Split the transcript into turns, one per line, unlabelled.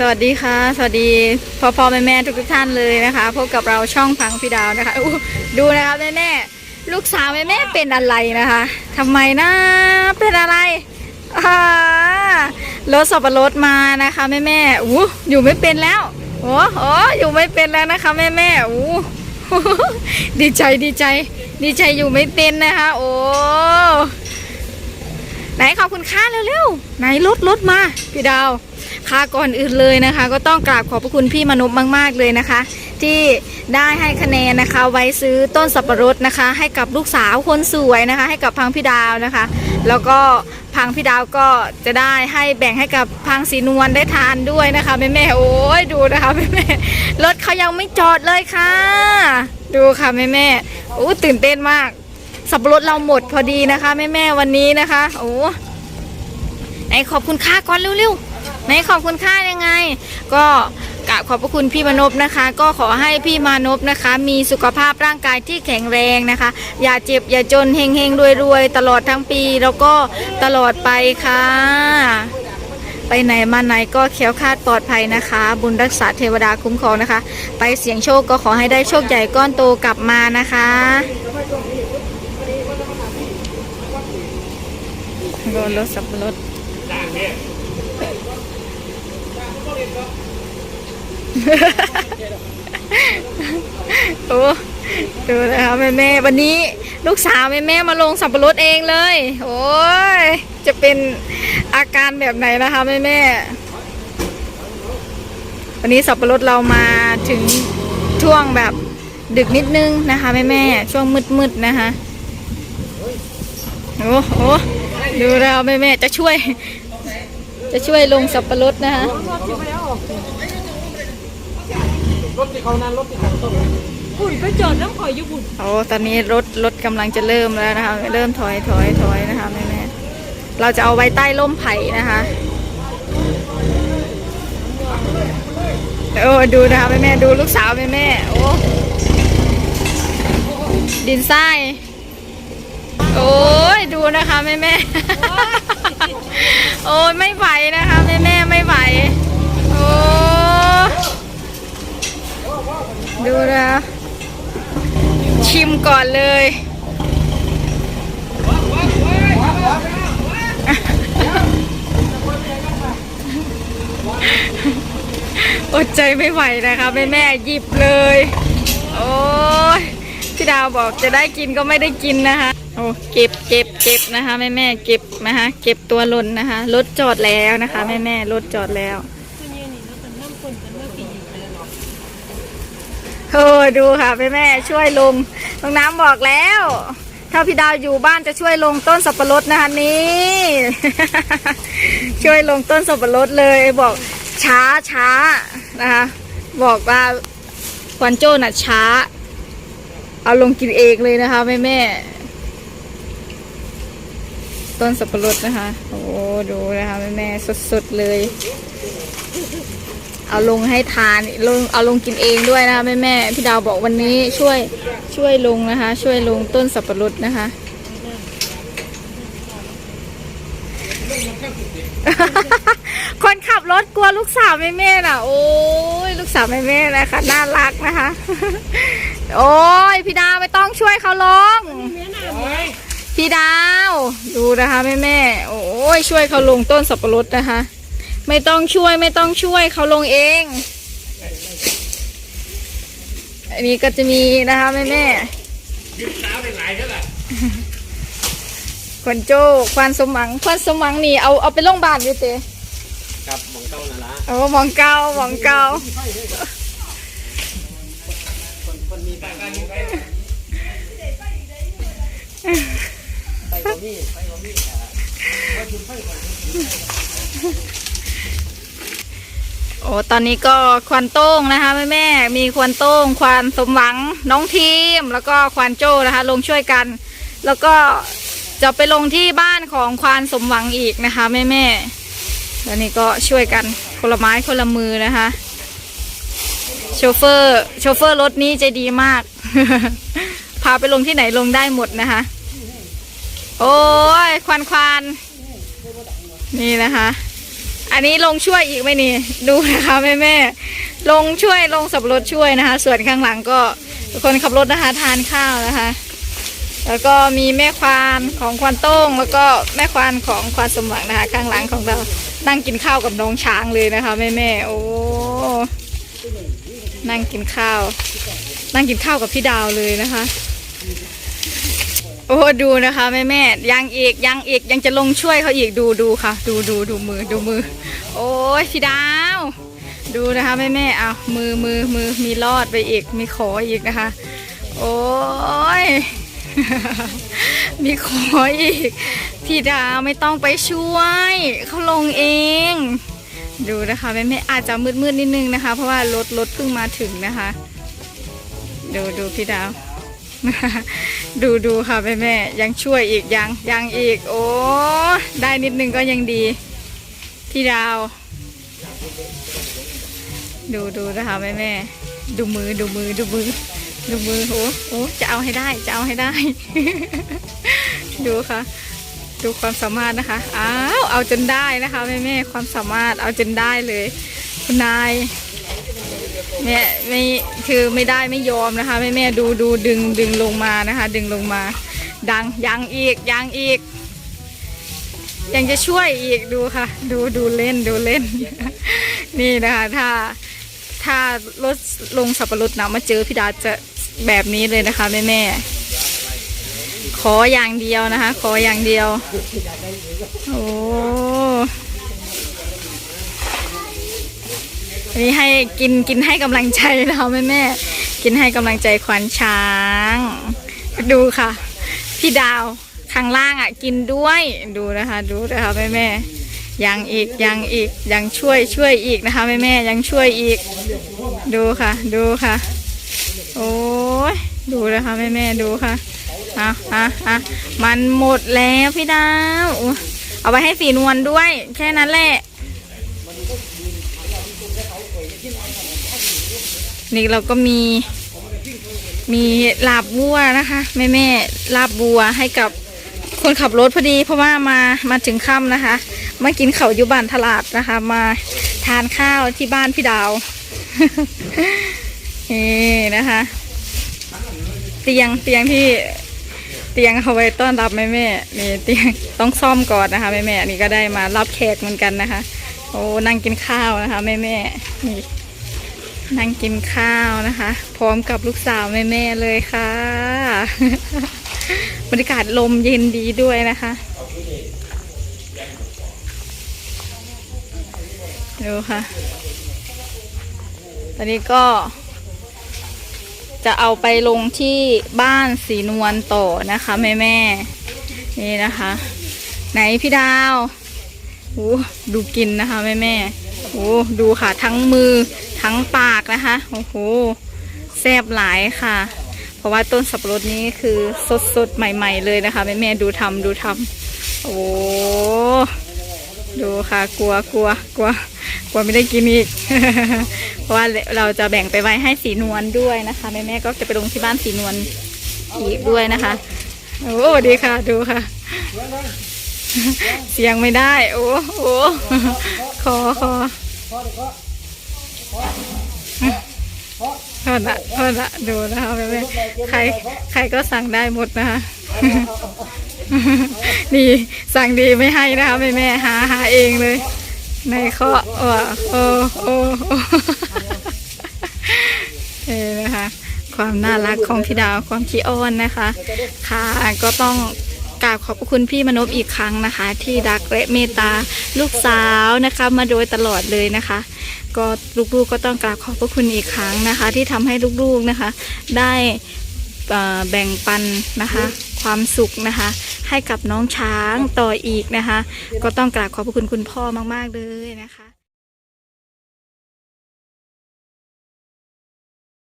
สวัสดีค่ะ สวัสดีพ่อพ่อแม่แม่ทุกทุกท่านเลยนะคะพบกับเราช่องพังพี่ดาวนะคะดูนะคะแม่แม่ลูกสาวแม่แม่เป็นอะไรนะคะทำไมนะเป็นอะไรอ่ารถสับปะรดมานะคะแม่แม่อู้อยู่ไม่เป็นแล้วโอ้โหอยู่ไม่เป็นแล้วนะคะแม่แม่อู้ดีใจดีใจ ดีใจอยู่ไม่เป็นนะคะ โอ้ไหนขอบคุณค่าเร็วๆไหนรถรถมา พี่ดาว ค่ะก่อนอื่นเลยนะคะ ก็ต้องกราบขอบพระคุณพี่มนุษย์มาก ๆ เลยนะคะ ที่ได้ให้คะแนนนะคะ ไว้ซื้อต้นสับปะรดนะคะ ให้กับลูกสาวคนสวยนะคะ ให้กับพังพี่ดาวนะคะ แล้วก็พังพี่ดาวก็จะได้ให้แบ่งให้กับพังสีนวลได้ทานด้วยนะคะแม่แม่โอ้ยดูนะคะแม่แม่รถเขายังไม่จอดเลยค่ะ ดูค่ะแม่แม่โอ้ตื่นเต้นมาก สับปะรดเราหมดพอดีนะคะแม่แม่วันนี้นะคะโอ้ไหนขอบคุณค่าก่อนเร็วๆ ไหนขอบคุณค่ายังไง ก็กราบขอบพระคุณพี่มานพนะคะ ก็ขอให้พี่มานพนะคะ มีสุขภาพร่างกายที่แข็งแรงนะคะ อย่าเจ็บอย่าจนเฮงเฮงรวยรวยตลอดทั้งปีแล้วก็ตลอดไปค่ะ ไปไหนมาไหนก็แคล้วคาดปลอดภัยนะคะ บุญรักษาเทวดาคุ้มครองนะคะ ไปเสียงโชคก็ขอให้ได้โชคใหญ่ก้อนโตกลับมานะคะโดนรถสับปะรด โอ้ดูนะคะแม่แม่วันนี้ลูกสาวแม่แม่มาลงสับปะรดเองเลย โอ้ยจะเป็นอาการแบบไหนนะคะแม่แม่วันนี้สับปะรดเรามาถึงช่วงแบบดึกนิดนึงนะคะแม่แม่ช่วงมืดๆนะคะโอ้โหดูแล้วแม่แม่จะช่วย จะช่วยลงสับปะรดนะคะ
รถที่เขานั้นรถที่เขาต้น
หุ่นไปจอดน้ำข่อยอยู่หุ่น
โอ้ตอนนี้รถรถกำลังจะเริ่มแล้วนะคะ เริ่มถอยถอยถอยนะคะแม่แม่เราจะเอาไว้ใต้ร่มไผ่นะคะโอ้ดูนะคะแม่แม่ดูลูกสาวแม่แม่โอ้ดินทรายโอ้ยดูนะคะแม่แม่โอ้ยไม่ไหวนะคะแม่แม่ไม่ไหวโอ้ ดูนะ ชิมก่อนเลย อดใจไม่ไหวนะคะแม่แม่หยิบเลย โอ้ยพี่ดาวบอกจะได้กินก็ไม่ได้กินนะคะโอ้เก็บเก็บเก็บนะคะแม่แม่เก็บนะคะเก็บตัวหล่นนะคะรถจอดแล้วนะคะแม่แม่รถจอดแล้ว เออดูค่ะแม่แม่ช่วยลงน้องน้ำบอกแล้ว ถ้าพี่ดาวอยู่บ้านจะช่วยลงต้นสับปะรดนะคะนี่ ช่วยลงต้นสับปะรดเลยบอกช้าช้านะคะบอกว่าควันโจ้น่ะช้า เอาลงกินเองเลยนะคะแม่แม่ต้นสับปะรดนะคะ โอ้ดูนะคะแม่แม่สดๆเลย เอาลงให้ทานลงเอาลงกินเองด้วยนะคะแม่แม่พี่ดาวบอกวันนี้ช่วยช่วยลงนะคะ ช่วยลงต้นสับปะรดนะคะคนขับรถกลัวลูกสาวแม่แม่น่ะ โอ้ยลูกสาวแม่แม่นะคะน่ารักนะคะ โอ้ยพี่ดาวไม่ต้องช่วยเขาลงพี่ดาว ดูนะคะแม่แม่โอ้ยช่วยเขาลงต้นสับปะรดนะคะ ไม่ต้องช่วยไม่ต้องช่วยเขาลงเอง อันนี้ก็จะมีนะคะแม่แม่
ยืมสาวได้หลายเท่าไหร่
ควันโจ้ควันสมหวังควันสมหวังนี่เอาเอาไปโรงพยาบาลอยู่เตะ
ครับมองเต้านั่นละ
เอาหมองเกาหมองเกา
คนมีบ้านกันไปไปกับพี่ไปกับพี่
โอ้ อ้ตอนนี้ก็ควันโต้งนะคะแม่แม่มีควันโต้งควันสมหวังน้องทีม แล้วก็ควันโจ้นะคะ ลงช่วยกัน แล้วก็จะไปลงที่บ้านของควานสมหวังอีกนะคะแม่แม่แล้วนี่ก็ช่วยกันคนละไม้คนละมือนะคะ โชเฟอร์โชเฟอร์รถนี้ใจดีมาก พาไปลงที่ไหนลงได้หมดนะคะ โอ้ยควันควันนี่นะคะ อันนี้ลงช่วยอีกไหมนี่ ดูนะคะแม่แม่ลงช่วยลงสับรถช่วยนะคะ ส่วนข้างหลังก็คนขับรถนะคะทานข้าวนะคะ แล้วก็มีแม่ควานของควานโต้ง แล้วก็แม่ควานของควานสมหวังนะคะ ข้างหลังของเรานั่งกินข้าวกับน้องช้างเลยนะคะแม่แม่โอ้นั่งกินข้าว นั่งกินข้าวกับพี่ดาวเลยนะคะ โอ้ดูนะคะแม่แม่ยังอีกยังอีกยังจะลงช่วยเขาอีกดูดูค่ะ ดูดูดูมือดูมือ โอ้ยพี่ดาว ดูนะคะแม่แม่เอามือมือมือมีรอดไปอีกมีขออีกนะคะ โอ้ยมีขออีก พี่ดาวไม่ต้องไปช่วยเขาลงเอง ดูนะคะแม่แม่อาจจะมืดๆนิดนึงนะคะ เพราะว่ารถรถเพิ่งมาถึงนะคะ ดูดูพี่ดาว ดูดูค่ะแม่แม่ยังช่วยอีกยังยังอีก โอ้ได้นิดนึงก็ยังดีพี่ดาว ดูดูนะคะแม่แม่ดูมือดูมือดูมือดูมือโอ้โอ้จะเอาให้ได้จะเอาให้ได้ ดูค่ะ ดูความสามารถนะคะอ้าวเอาจนได้นะคะแม่แม่ความสามารถเอาจนได้เลย คุณนาย แม่ไม่คือไม่ได้ไม่ยอมนะคะแม่แม่ดูดูดึงดึงลงมานะคะ ดึงลงมา ดังยังอีกยังอีก ยังจะช่วยอีกดูค่ะ ดูดูเล่นดูเล่น นี่นะคะถ้าถ้ารถลงสับปะรดนะมาเจอพี่ดาจะแบบนี้เลยนะคะแม่แม่ขออย่างเดียวนะคะ ขออย่างเดียว โอ้อั นนี้ให้กินกินให้กำลังใจเราแม่แม่กินให้กำลังใจควานช้าง ดูค่ะ พี่ดาวข้างล่างอะ กินด้วยดูนะคะ ดูนะคะแม่แม่ยังอีกยังอีกยังช่วยช่วยอีกนะคะแม่แม่ยังช่วยอีก ดูค่ะ ดูค่ะ โอ้ยดูนะคะแม่แม่ดูค่ะอะอะอะมันหมดแล้วพี่ดาวเอาไปให้สีนวลด้วย แค่นั้นแหละ นี่เราก็มีมีลาบวัวนะคะแม่แม่ลาบวัวให้กับคนขับรถพอดี เพราะว่ามามาถึงค่ำนะคะมากินเขาอยู่บ้านตลาดนะคะ มาทานข้าวที่บ้านพี่ดาวนี่นะคะ เตียงเตียงที่เตียงเอาไว้ต้อนรับแม่แม่นี่เตียงต้องซ่อมก่อนนะคะแม่แม่นี่ก็ได้มารับแขกเหมือนกันนะคะ โอ้นั่งกินข้าวนะคะแม่แม่นี่ นั่งกินข้าวนะคะ พร้อมกับลูกสาวแม่ๆเลยค่ะ บรรยากาศลมเย็นดีด้วยนะคะ ดูค่ะ ตอนนี้ก็ จะเอาไปลงที่บ้านสีนวลต่อนะคะแม่แม่ๆนี่นะคะ ไหนพี่ดาวโอ้ดูกินนะคะแม่แม่ๆโอ้ดูค่ะทั้งมือ ทั้งปากนะคะ โอ้โหแซ่บหลายค่ะ เพราะว่าต้นสับปะรดนี้คือสดสดๆใหม่ ๆ เลยนะคะแม่แม่ๆดูทำดูทำโอ้ดูค่ะ กลัวกลัวกลัวกลัวไม่ได้กินอีก เพราะว่าเราจะแบ่งไปไว้ให้สีนวลด้วยนะคะแม่แม่ๆก็จะไปลงที่บ้านสีนวลอีกด้วยนะคะ โอ้ดีค่ะ ดูค่ะ เสียงไม่ได้ โอ้โหคอคอ โทษละโทษละดูนะคะแม่แม่ใครใครก็สั่งได้หมดนะคะนี่สั่งดีไม่ให้นะคะแม่แม่หาหาเองเลย ในข้อโอ้โอ้โอ้เออนะคะ ความน่ารักของพี่ดาวความขี้อ้อนนะคะ ค่ะก็ต้อง ราบขอบพระคุณพี่มนพอีกครั้งนะคะ ที่รักและเมตตาลูกสาวนะคะ มาโดยตลอดเลยนะคะ ก็ลูกๆก็ต้องกราบขอบพระคุณอีกครั้งนะคะ ที่ทำให้ลูกๆนะคะ ได้แบ่งปันนะคะ ความสุขนะคะ ให้กับน้องช้างต่ออีกนะคะ ก็ต้องกราบขอบพระคุณคุณพ่อมากๆเลยนะคะ